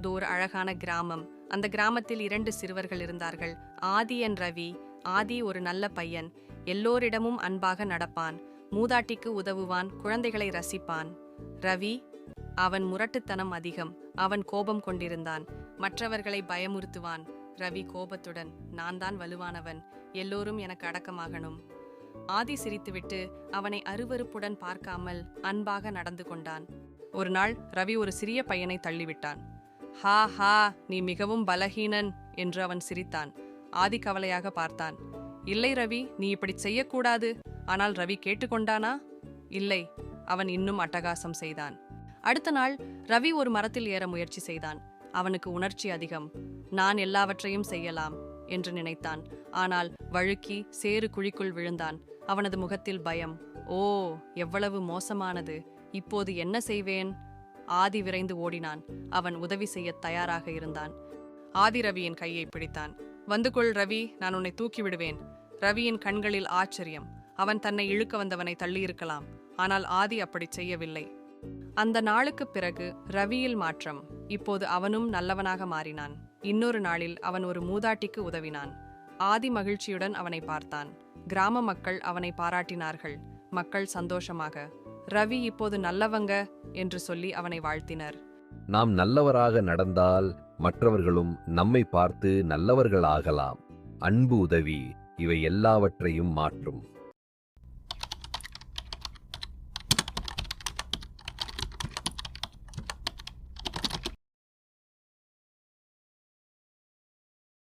தூர் ஒரு அழகான கிராமம். அந்த கிராமத்தில் இரண்டு சிறுவர்கள் இருந்தார்கள். ஆதி என் ரவி. ஆதி ஒரு நல்ல பையன். எல்லோரிடமும் அன்பாக நடப்பான். மூதாட்டிக்கு உதவுவான். குழந்தைகளை ரசிப்பான். ரவி அவன் முரட்டுத்தனம் அதிகம். அவன் கோபம் கொண்டிருந்தான். மற்றவர்களை பயமுறுத்துவான். ரவி கோபத்துடன் நான் தான் வலுவானவன். எல்லோரும் எனக்கு அடக்கமாகணும். ஆதி சிரித்துவிட்டு அவனை அருவருப்புடன் பார்க்காமல் அன்பாக நடந்து கொண்டான். ஒரு நாள் ரவி ஒரு சிறிய பையனை தள்ளிவிட்டான். ஹா ஹா நீ மிகவும் பலஹீனன் என்று அவன் சிரித்தான். ஆதி கவலையாக பார்த்தான். இல்லை ரவி நீ இப்படி செய்யக்கூடாது. ஆனால் ரவி கேட்டுக்கொண்டானா இல்லை அவன் இன்னும் அட்டகாசம் செய்தான். அடுத்த நாள் ரவி ஒரு மரத்தில் ஏற முயற்சி செய்தான். அவனுக்கு உணர்ச்சி அதிகம். நான் எல்லாவற்றையும் செய்யலாம் என்று நினைத்தான். ஆனால் வழுக்கி சேறு குழிக்குள் விழுந்தான். அவனது முகத்தில் பயம். ஓ எவ்வளவு மோசமானது. இப்போது என்ன செய்வேன்? ஆதி விரைந்து ஓடினான். அவன் உதவி செய்ய தயாராக இருந்தான். ஆதி ரவியின் கையை பிடித்தான். வந்து கொள் ரவி நான் உன்னை தூக்கி விடுவேன். ரவியின் கண்களில் ஆச்சரியம். அவன் தன்னை இழுக்க வந்தவனை தள்ளியிருக்கலாம். ஆனால் ஆதி அப்படி செய்யவில்லை. அந்த நாளுக்குப் பிறகு ரவியில் மாற்றம். இப்போது அவனும் நல்லவனாக மாறினான். இன்னொரு நாளில் அவன் ஒரு மூதாட்டிக்கு உதவினான். ஆதி மகிழ்ச்சியுடன் அவனை பார்த்தான். கிராம மக்கள் அவனை பாராட்டினார்கள். மக்கள் சந்தோஷமாக ரவி இப்போது நல்லவங்க என்று சொல்லி அவனை வாழ்த்தினர். நாம் நல்லவராக நடந்தால் மற்றவர்களும் நம்மை பார்த்து நல்லவர்களாகலாம். அன்பு உதவி இவை எல்லாவற்றையும் மாற்றும்.